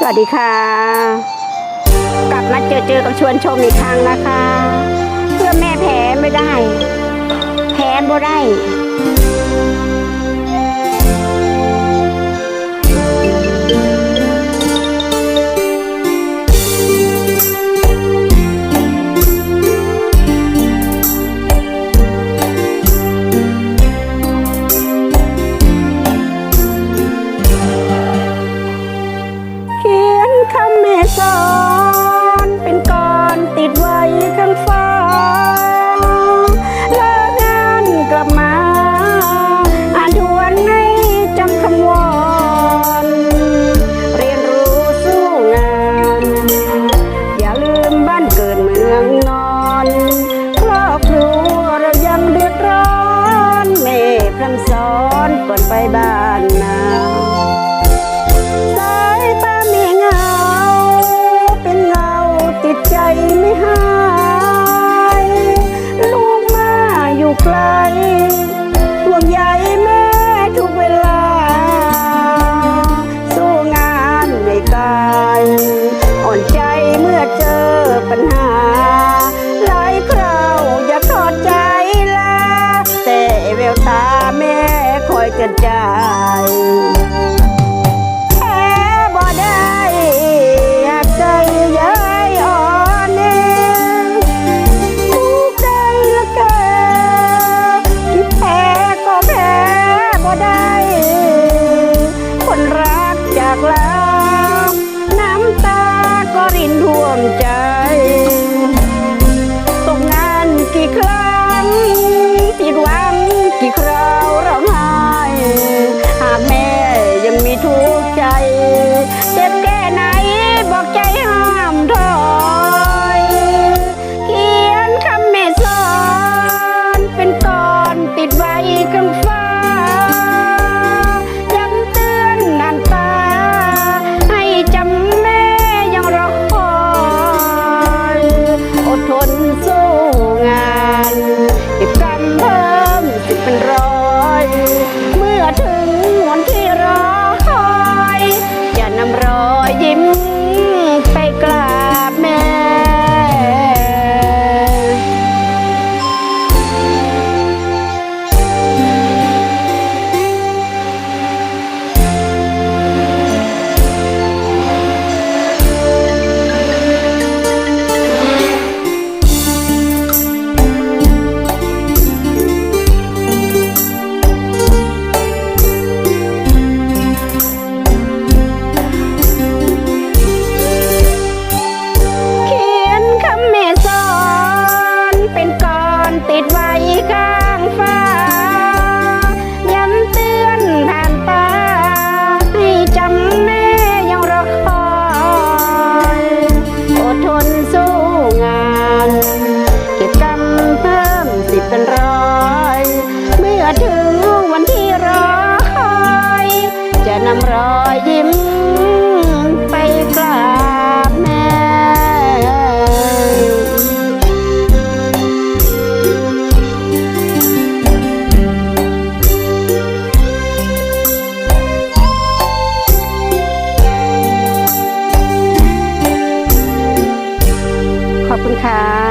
สวัสดีค่ะ กลับมาเจอเจอกับชวนชมอีกครั้งนะคะ เพื่อแม่แพ้ไม่ได้ แพ้บ่ได้ คำเมสอน เป็นกรติดไว้ข้างฟ้าเลิกงานกลับมา อ่านทวนให้จำคำวอน เรียนรู้สู้งาน อย่าลืมบ้านเกิดเมืองนอน ครอบครัวเรายังเดือดร้อนแม่พร่ำสอนก่อนไปบ้าน ไกลห่วงใยแม่ทุกเวลา สู้งานไม่กายอ่อนใจเมื่อเจอปัญหา หลายคราวอยากทอดใจลาแต่แววตาแม่คอยเตือนใจ Thank you. ติดไว้ข้างฟ้า ย้ำเตือนผ่านตาให้จำแม่ยังรอคอยอดทนสู้งาน เก็บกำเพิ่มสิบเป็นร้อย เมื่อถึงวันที่รอคอย จะนำรอยยิ้ม ค่ะ